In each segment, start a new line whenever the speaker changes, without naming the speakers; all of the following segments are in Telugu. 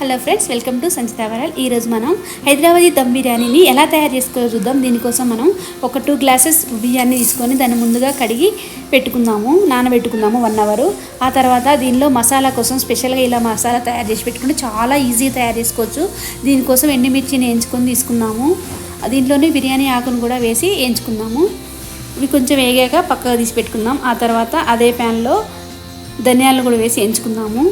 హలో ఫ్రెండ్స్ వెల్కమ్ టు సంచిత వరల్. ఈరోజు మనం హైదరాబాదీ దమ్ బిర్యానీని ఎలా తయారు చేసుకోవాలో చూద్దాం. దీనికోసం మనం ఒక టూ గ్లాసెస్ బియ్యాన్ని తీసుకొని దాన్ని ముందుగా కడిగి పెట్టుకుందాము నానబెట్టుకుందాము వన్ అవర్ ఆ తర్వాత దీనిలో మసాలా కోసం స్పెషల్గా ఇలా మసాలా తయారు చేసి పెట్టుకుంటే చాలా ఈజీ తయారు చేసుకోవచ్చు. దీనికోసం ఎండుమిర్చిని వేయించుకొని తీసుకుందాము. దీంట్లోనే బిర్యానీ ఆకును కూడా వేసి వేయించుకుందాము. ఇవి కొంచెం వేగాక పక్కగా తీసి పెట్టుకుందాం. ఆ తర్వాత అదే ప్యాన్లో ధనియాలు కూడా వేసి వేయించుకుందాము.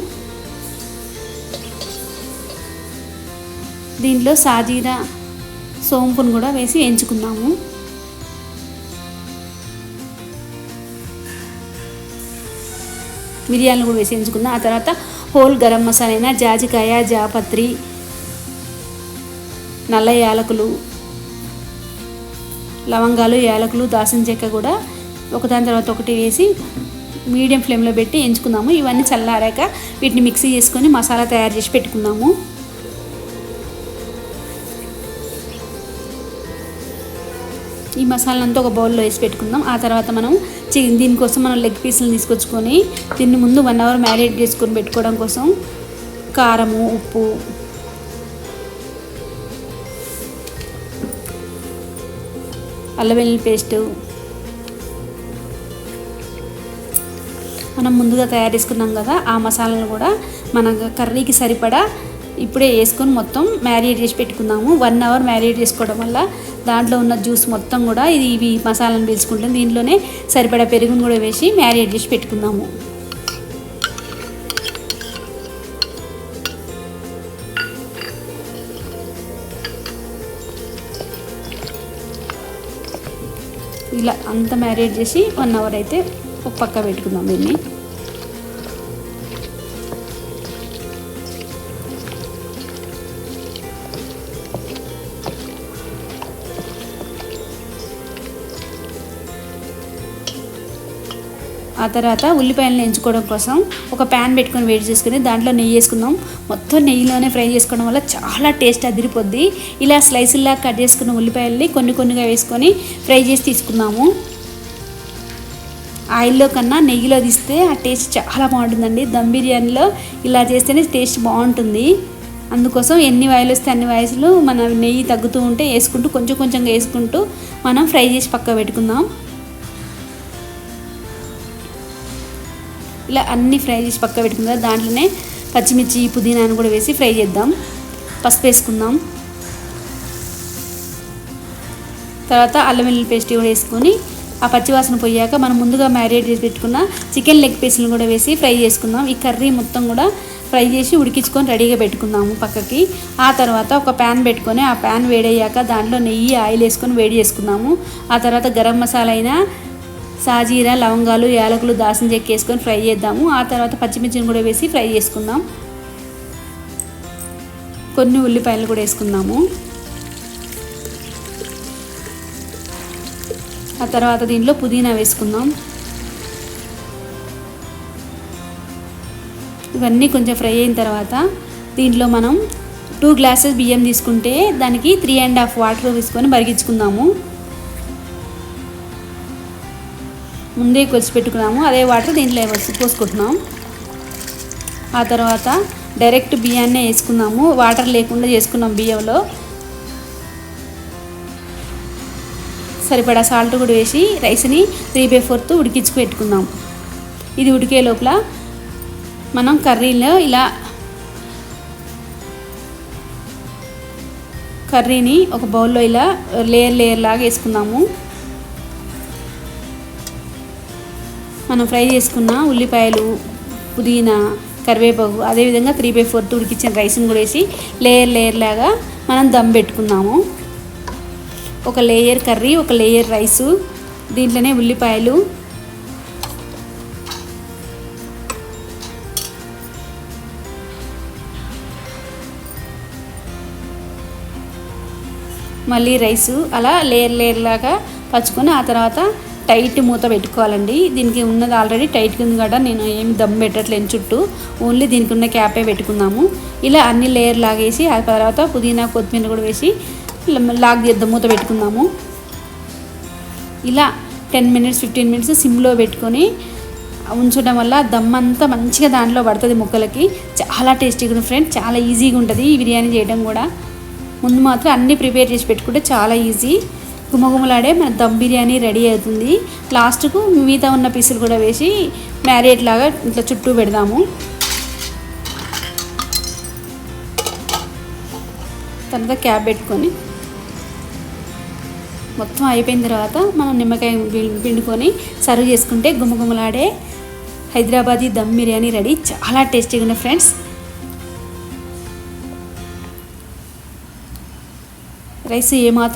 దీంట్లో సాజీరా సోంపును కూడా వేసి ఎంచుకుందాము. మిరియాలను కూడా వేసి ఎంచుకుందాం. ఆ తర్వాత హోల్ గరం మసాలైన జాజికాయ జాపత్రి నల్ల యాలకులు లవంగాలు యాలకులు దాసిన చెక్క కూడా ఒకదాని తర్వాత ఒకటి వేసి మీడియం ఫ్లేమ్లో పెట్టి ఎంచుకుందాము. ఇవన్నీ చల్లారాక వీటిని మిక్సీ చేసుకొని మసాలా తయారు చేసి పెట్టుకుందాము. ఈ మసాలానంతా ఒక బౌల్లో వేసి పెట్టుకుందాం. ఆ తర్వాత మనం చి దీనికోసం మనం లెగ్ పీసులు తీసుకొచ్చుకొని దీన్ని ముందు వన్ అవర్ మ్యారినేట్ చేసుకొని పెట్టుకోవడం కోసం కారము ఉప్పు అల్లం వెల్లుల్లి పేస్టు మనం ముందుగా తయారు చేసుకున్నాం కదా ఆ మసాలాలు కూడా మన కర్రీకి సరిపడా ఇప్పుడే వేసుకొని మొత్తం మ్యారినేట్ చేసి పెట్టుకుందాము వన్ అవర్ మ్యారినేట్ చేసుకోవడం వల్ల దాంట్లో ఉన్న జ్యూస్ మొత్తం కూడా ఇది ఇవి మసాలాను పీల్చుకుంటాం దీంట్లోనే సరిపడా పెరుగును కూడా వేసి మ్యారినేట్ చేసి పెట్టుకుందాము ఇలా అంత మ్యారినేట్ చేసి వన్ అవర్ అయితే ఒక పక్క పెట్టుకుందాం దీన్ని. ఆ తర్వాత ఉల్లిపాయలను ఎంచుకోవడం కోసం ఒక ప్యాన్ పెట్టుకొని వేడి చేసుకుని దాంట్లో నెయ్యి వేసుకుందాం. మొత్తం నెయ్యిలోనే ఫ్రై చేసుకోవడం వల్ల చాలా టేస్ట్ అదిరిపోద్ది. ఇలా స్లైసుల్లా కట్ చేసుకున్న ఉల్లిపాయల్ని కొన్ని కొన్నిగా వేసుకొని ఫ్రై చేసి తీసుకుందాము. ఆయిల్లో కన్నా నెయ్యిలో తీస్తే ఆ టేస్ట్ చాలా బాగుంటుందండి. దమ్ బిర్యానీలో ఇలా చేస్తేనే టేస్ట్ బాగుంటుంది. అందుకోసం ఎన్ని వాయిలు వస్తే అన్ని వాయిస్లు మన నెయ్యి తగ్గుతూ ఉంటే వేసుకుంటూ కొంచెం కొంచెంగా వేసుకుంటూ మనం ఫ్రై చేసి పక్క పెట్టుకుందాం. ఇలా అన్ని ఫ్రై చేసి పక్క పెట్టుకుందాం దాంట్లోనే పచ్చిమిర్చి పుదీనాను కూడా వేసి ఫ్రై చేద్దాం. పసుపు వేసుకుందాం. తర్వాత అల్లం వెల్లుల్లి పేస్ట్ కూడా వేసుకొని ఆ పచ్చివాసన పోయాక మనం ముందుగా మ్యారినేట్ చేసి పెట్టుకున్న చికెన్ లెగ్ పీస్లను కూడా వేసి ఫ్రై చేసుకుందాం. ఈ కర్రీ మొత్తం కూడా ఫ్రై చేసి ఉడికించుకొని రెడీగా పెట్టుకుందాము పక్కకి. ఆ తర్వాత ఒక ప్యాన్ పెట్టుకొని ఆ ప్యాన్ వేడయ్యాక దాంట్లో నెయ్యి ఆయిల్ వేసుకొని వేడి చేసుకుందాము. ఆ తర్వాత గరం మసాలా అయినా సాజీరా లవంగాలు యాలకులు దాసం చెక్క వేసుకొని ఫ్రై చేద్దాము. ఆ తర్వాత పచ్చిమిర్చిని కూడా వేసి ఫ్రై చేసుకుందాం. కొన్ని ఉల్లిపాయలు కూడా వేసుకుందాము. ఆ తర్వాత దీంట్లో పుదీనా వేసుకుందాం. ఇవన్నీ కొంచెం ఫ్రై అయిన తర్వాత దీంట్లో మనం టూ గ్లాసెస్ బియ్యం తీసుకుంటే దానికి త్రీ అండ్ హాఫ్ వాటర్ తీసుకొని మరిగించుకుందాము. ముందే కొలిచి పెట్టుకున్నాము. అదే వాటర్ దీంట్లో వేసి పోసుకుంటున్నాం. ఆ తర్వాత డైరెక్ట్ బియ్యాన్నే వేసుకున్నాము. వాటర్ లేకుండా చేసుకున్నాం బియ్యంలో. సరిపడా సాల్ట్ కూడా వేసి రైస్ని త్రీ బై ఫోర్త్ ఉడికించి పెట్టుకుందాం. ఇది ఉడికే లోపల మనం కర్రీలో ఇలా కర్రీని ఒక బౌల్లో ఇలా లేయర్ లేయర్ లాగా వేసుకుందాము. మనం ఫ్రై చేసుకున్న ఉల్లిపాయలు పుదీనా కరివేపాకు అదేవిధంగా త్రీ బై ఫోర్త్ ఉడికించిన రైస్ని కూడా వేసి లేయర్ లేయర్ లాగా మనం దమ్ పెట్టుకుందాము ఒక లేయర్ కర్రీ ఒక లేయర్ రైసు దీంట్లోనే ఉల్లిపాయలు. మళ్ళీ రైసు అలా లేయర్ లేయర్ లాగా పచ్చుకొని ఆ తర్వాత టైట్ మూత పెట్టుకోవాలండి. దీనికి ఉన్నది ఆల్రెడీ టైట్ కింద కూడా నేను ఏమి దమ్ పెట్టట్లేను చుట్టూ. ఓన్లీ దీనికి ఉన్న క్యాపే పెట్టుకుందాము. ఇలా అన్ని లేయర్ లాగేసి ఆ తర్వాత పుదీనా కొత్తిమీర కూడా వేసి లాగ్ చేద్దాం మూత పెట్టుకుందాము. ఇలా టెన్ మినిట్స్ ఫిఫ్టీన్ మినిట్స్ సిమ్లో పెట్టుకొని ఉంచడం వల్ల దమ్ అంతా మంచిగా దాంట్లో పడుతుంది ముక్కలకి. చాలా టేస్టీగా ఉంటుంది ఫ్రెండ్స్. చాలా ఈజీగా ఉంటుంది ఈ బిర్యానీ చేయడం కూడా. ముందు మాత్రం అన్నీ ప్రిపేర్ చేసి పెట్టుకుంటే చాలా ఈజీ. గుమగుమలాడే మన దమ్ బిర్యానీ రెడీ అవుతుంది. లాస్ట్కు మిగతా ఉన్న పీసులు కూడా వేసి మ్యారేట్ లాగా ఇట్లా చుట్టూ పెడదాము. తర్వాత క్యాప్ పెట్టుకొని మొత్తం అయిపోయిన తర్వాత మనం నిమ్మకాయ పిండుకొని సర్వ్ చేసుకుంటే గుమగుమలాడే హైదరాబాదీ దమ్ బిర్యానీ రెడీ. చాలా టేస్టీగా ఉన్నాయి ఫ్రెండ్స్. రైస్ ఏమాత్రం